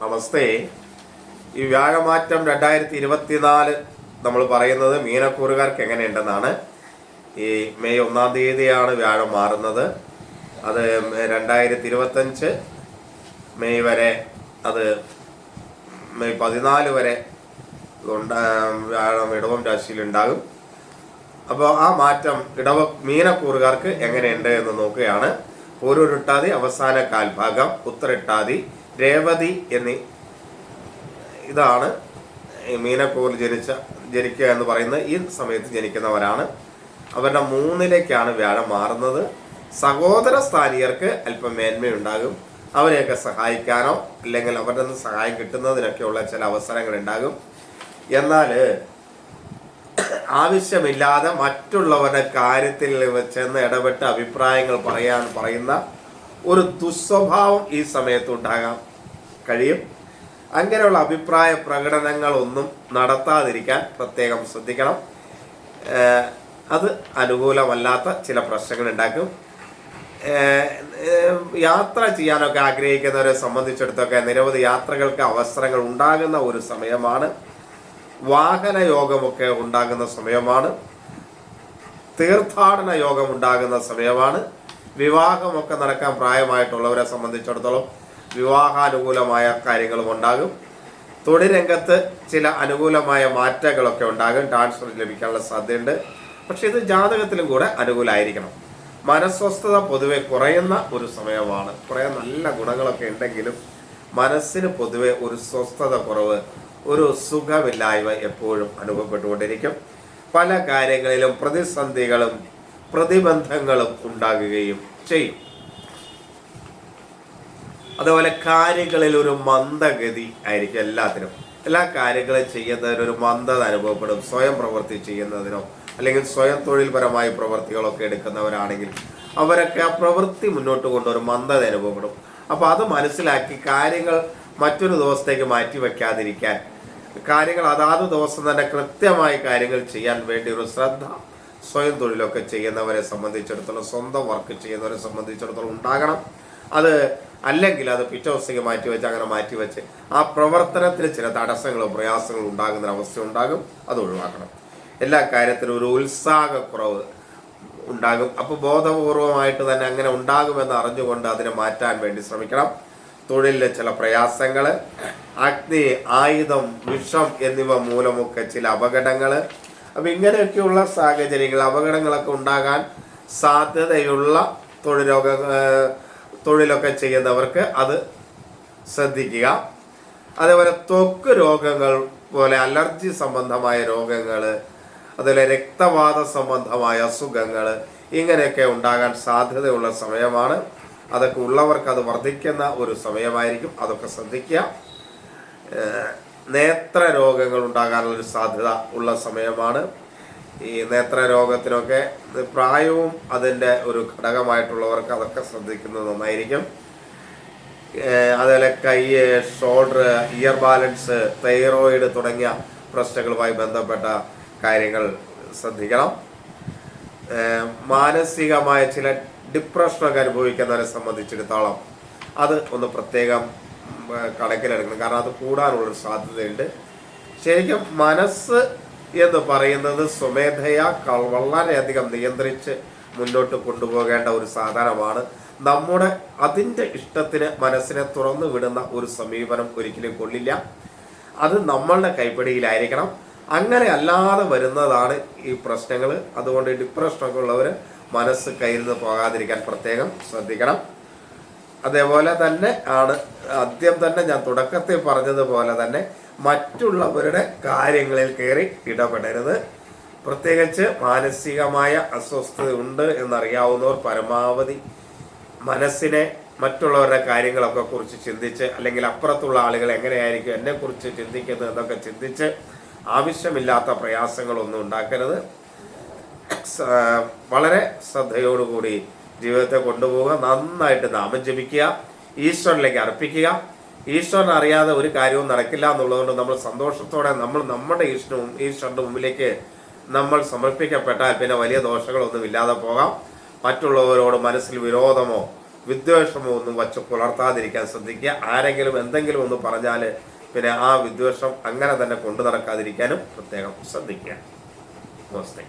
നമസ്തേ. ഈ വ്യാഴമാറ്റം രണ്ടായിരത്തി ഇരുപത്തിനാല് നമ്മൾ പറയുന്നത് മീനക്കൂറുകാർക്ക് എങ്ങനെയുണ്ടെന്നാണ്. ഈ മെയ് ഒന്നാം തീയതിയാണ് വ്യാഴം മാറുന്നത്. അത് രണ്ടായിരത്തി ഇരുപത്തഞ്ച് മെയ് വരെ അത് മെയ് പതിനാല് വരെ വ്യാഴം ഇടവം രാശിയിൽ ഉണ്ടാകും. അപ്പോൾ ആ മാറ്റം ഇടവ മീനക്കൂറുകാർക്ക് എങ്ങനെയുണ്ട് എന്ന് നോക്കുകയാണ്. പൂരുരുട്ടാതി അവസാന കാൽഭാഗം ഉത്തരട്ടാതി രേവതി എന്നീ ഇതാണ് ഈ മീനക്കൂറിൽ ജനിച്ച ജനിക്കുക എന്ന് പറയുന്നത് ഈ സമയത്ത് ജനിക്കുന്നവരാണ്. അവരുടെ മൂന്നിലേക്കാണ് വ്യാഴം മാറുന്നത്. സഹോദര സ്ഥാനീയർക്ക് അല്പം മേന്മയുണ്ടാകും. അവരെയൊക്കെ സഹായിക്കാനോ അല്ലെങ്കിൽ അവരുടെ നിന്ന് സഹായം കിട്ടുന്നതിനൊക്കെയുള്ള ചില അവസരങ്ങൾ ഉണ്ടാകും എന്നാൽ ആവശ്യമില്ലാതെ മറ്റുള്ളവരുടെ കാര്യത്തിൽ ചെന്ന് ഇടപെട്ട് അഭിപ്രായങ്ങൾ പറയാൻ പറയുന്ന ഒരു ദുസ്വഭാവം ഈ സമയത്ത് ഉണ്ടാകാൻ കഴിയും. അങ്ങനെയുള്ള അഭിപ്രായ പ്രകടനങ്ങളൊന്നും നടത്താതിരിക്കാൻ പ്രത്യേകം ശ്രദ്ധിക്കണം. അത് അനുകൂലമല്ലാത്ത ചില പ്രശ്നങ്ങൾ ഉണ്ടാക്കും യാത്ര ചെയ്യാനൊക്കെ ആഗ്രഹിക്കുന്നവരെ സംബന്ധിച്ചിടത്തൊക്കെ നിരവധി യാത്രകൾക്ക് അവസരങ്ങൾ ഉണ്ടാകുന്ന ഒരു സമയമാണ്. വാഹന യോഗമൊക്കെ ഉണ്ടാകുന്ന സമയമാണ്. തീർത്ഥാടന യോഗം ഉണ്ടാകുന്ന സമയമാണ്. വിവാഹമൊക്കെ നടക്കാൻ പ്രായമായിട്ടുള്ളവരെ സംബന്ധിച്ചിടത്തോളം വിവാഹാനുകൂലമായ കാര്യങ്ങളും ഉണ്ടാകും തൊഴിൽ രംഗത്ത് ചില അനുകൂലമായ മാറ്റങ്ങളൊക്കെ ഉണ്ടാകും. ട്രാൻസ്ഫർ ലഭിക്കാനുള്ള സാധ്യതയുണ്ട്. പക്ഷെ ഇത് ജാതകത്തിലും കൂടെ അനുകൂലമായിരിക്കണം. മനസ്വസ്ഥത പൊതുവെ കുറയുന്ന ഒരു സമയമാണ്. കുറേ നല്ല ഗുണങ്ങളൊക്കെ ഉണ്ടെങ്കിലും മനസ്സിന് പൊതുവെ ഒരു സ്വസ്ഥത കുറവ് ഒരു സുഖമില്ലായ്മ എപ്പോഴും അനുഭവപ്പെട്ടുകൊണ്ടിരിക്കും. പല കാര്യങ്ങളിലും പ്രതിസന്ധികളും പ്രതിബന്ധങ്ങളും ഉണ്ടാകുകയും ചെയ്യും. അതുപോലെ കാര്യങ്ങളിൽ ഒരു മന്ദഗതി ആയിരിക്കും എല്ലാത്തിനും. എല്ലാ കാര്യങ്ങളും ചെയ്യുന്നതിന് ഒരു മന്ദത അനുഭവപ്പെടും. സ്വയം പ്രവൃത്തി ചെയ്യുന്നതിനോ അല്ലെങ്കിൽ സ്വയം തൊഴിൽപരമായ പ്രവൃത്തികളൊക്കെ എടുക്കുന്നവരാണെങ്കിൽ അവരൊക്കെ ആ പ്രവൃത്തി മുന്നോട്ട് കൊണ്ടൊരു മന്ദത അനുഭവപ്പെടും. അപ്പോൾ അത് മനസ്സിലാക്കി കാര്യങ്ങൾ മറ്റൊരു ദിവസത്തേക്ക് മാറ്റി വയ്ക്കാതിരിക്കാൻ കാര്യങ്ങൾ അതാത് ദിവസം തന്നെ കൃത്യമായി കാര്യങ്ങൾ ചെയ്യാൻ വേണ്ടി ഒരു ശ്രദ്ധ സ്വയം തൊഴിലൊക്കെ ചെയ്യുന്നവരെ സംബന്ധിച്ചിടത്തോളം സ്വന്തം വർക്ക് ചെയ്യുന്നവരെ സംബന്ധിച്ചിടത്തോളം ഉണ്ടാകണം. അത് അല്ലെങ്കിൽ അത് പിറ്റേ മാറ്റി വെച്ച് അങ്ങനെ മാറ്റി വെച്ച് ആ പ്രവർത്തനത്തിന് ചില തടസ്സങ്ങളും പ്രയാസങ്ങളും ഉണ്ടാകുന്ന അവസ്ഥ ഉണ്ടാകും. അത് ഒഴിവാക്കണം. എല്ലാ കാര്യത്തിലും ഒരു ഉത്സാഹക്കുറവ് ഉണ്ടാകും. അപ്പോൾ ബോധപൂർവമായിട്ട് തന്നെ അങ്ങനെ ഉണ്ടാകുമെന്ന് അറിഞ്ഞുകൊണ്ട് അതിനെ മാറ്റാൻ വേണ്ടി ശ്രമിക്കണം. തൊഴിലിലെ ചില പ്രയാസങ്ങൾ അഗ്നി ആയുധം വിഷം എന്നിവ മൂലമൊക്കെ ചില അപകടങ്ങൾ അപ്പം ഇങ്ങനെയൊക്കെയുള്ള സാഹചര്യങ്ങൾ അപകടങ്ങളൊക്കെ ഉണ്ടാകാൻ സാധ്യതയുള്ള തൊഴിലൊക്കെ തൊഴിലൊക്കെ ചെയ്യുന്നവർക്ക് അത് ശ്രദ്ധിക്കുക. അതേപോലെ ത്വക്ക് രോഗങ്ങൾ പോലെ അലർജി സംബന്ധമായ രോഗങ്ങൾ അതുപോലെ രക്തവാത സംബന്ധമായ അസുഖങ്ങൾ ഇങ്ങനെയൊക്കെ ഉണ്ടാകാൻ സാധ്യതയുള്ള സമയമാണ്. അതൊക്കെ ഉള്ളവർക്ക് അത് വർദ്ധിക്കുന്ന ഒരു സമയമായിരിക്കും. അതൊക്കെ ശ്രദ്ധിക്കുക. നേത്ര രോഗങ്ങൾ ഉണ്ടാകാനുള്ളൊരു സാധ്യത ഉള്ള സമയമാണ്. ഈ നേത്ര രോഗത്തിനൊക്കെ പ്രായവും അതിന്റെ ഒരു ഘടകമായിട്ടുള്ളവർക്ക് അതൊക്കെ ശ്രദ്ധിക്കുന്നത് നന്നായിരിക്കും. അതുപോലെ കൈ ഷോൾഡർ ഇയർ ബാലൻസ് തൈറോയിഡ് തുടങ്ങിയ പ്രശ്നങ്ങളുമായി ബന്ധപ്പെട്ട കാര്യങ്ങൾ ശ്രദ്ധിക്കണം. മാനസികമായ ചില ഡിപ്രഷനൊക്കെ അനുഭവിക്കുന്നവരെ സംബന്ധിച്ചിടത്തോളം അത് ഒന്ന് പ്രത്യേകം കണക്കിലെടുക്കണം. കാരണം അത് കൂടാനുള്ള സാധ്യതയുണ്ട്. ശരിക്കും മനസ്സ് എന്ന് പറയുന്നത് സ്വമേധയാ വളരെയധികം നിയന്ത്രിച്ച് മുന്നോട്ട് കൊണ്ടുപോകേണ്ട ഒരു സാധനമാണ്. നമ്മുടെ അതിന്റെ ഇഷ്ടത്തിന് മനസ്സിനെ തുറന്നു വിടുന്ന ഒരു സമീപനം ഒരിക്കലും കൊള്ളില്ല. അത് നമ്മളുടെ കൈപ്പിടിയിലായിരിക്കണം. അങ്ങനെ അല്ലാതെ വരുന്നതാണ് ഈ പ്രശ്നങ്ങൾ അതുകൊണ്ട് ഡിപ്രഷനൊക്കെ ഉള്ളവർ മനസ്സ് കയ്യിൽ നിന്ന് പോകാതിരിക്കാൻ പ്രത്യേകം ശ്രദ്ധിക്കണം. അതേപോലെ തന്നെ ആണ്. ആദ്യം തന്നെ ഞാൻ തുടക്കത്തിൽ പറഞ്ഞതുപോലെ തന്നെ മറ്റുള്ളവരുടെ കാര്യങ്ങളിൽ കയറി ഇടപെടരുത്. പ്രത്യേകിച്ച് മാനസികമായ അസ്വസ്ഥത ഉണ്ട് എന്നറിയാവുന്നവർ പരമാവധി മനസ്സിനെ മറ്റുള്ളവരുടെ കാര്യങ്ങളൊക്കെ കുറിച്ച് ചിന്തിച്ച് അല്ലെങ്കിൽ അപ്പുറത്തുള്ള ആളുകൾ എങ്ങനെയായിരിക്കും എന്നെക്കുറിച്ച് ചിന്തിക്കുന്നത് എന്നൊക്കെ ചിന്തിച്ച് ആവശ്യമില്ലാത്ത പ്രയാസങ്ങളൊന്നും ഉണ്ടാക്കരുത്. വളരെ ശ്രദ്ധയോടുകൂടി ജീവിതത്തെ കൊണ്ടുപോവുക നന്നായിട്ട് നാമം ജപിക്കുക ഈശ്വരനിലേക്ക് അർപ്പിക്കുക. ഈശ്വരൻ അറിയാതെ ഒരു കാര്യവും നടക്കില്ല എന്നുള്ളതുകൊണ്ട് നമ്മൾ സന്തോഷത്തോടെ നമ്മൾ നമ്മുടെ ഈശ്വരനും ഈശ്വരന്റെ മുമ്പിലേക്ക് നമ്മൾ സമർപ്പിക്കപ്പെട്ടാൽ പിന്നെ വലിയ ദോഷങ്ങളൊന്നും ഇല്ലാതെ പോകാം. മറ്റുള്ളവരോട് മനസ്സിൽ വിരോധമോ വിദ്വേഷമോ ഒന്നും വച്ച് പുലർത്താതിരിക്കാൻ ശ്രദ്ധിക്കുക. ആരെങ്കിലും എന്തെങ്കിലും ഒന്ന് പറഞ്ഞാൽ പിന്നെ ആ വിദ്വേഷം അങ്ങനെ തന്നെ കൊണ്ടു നടക്കാതിരിക്കാനും പ്രത്യേകം ശ്രദ്ധിക്കുക. നമസ്തേ.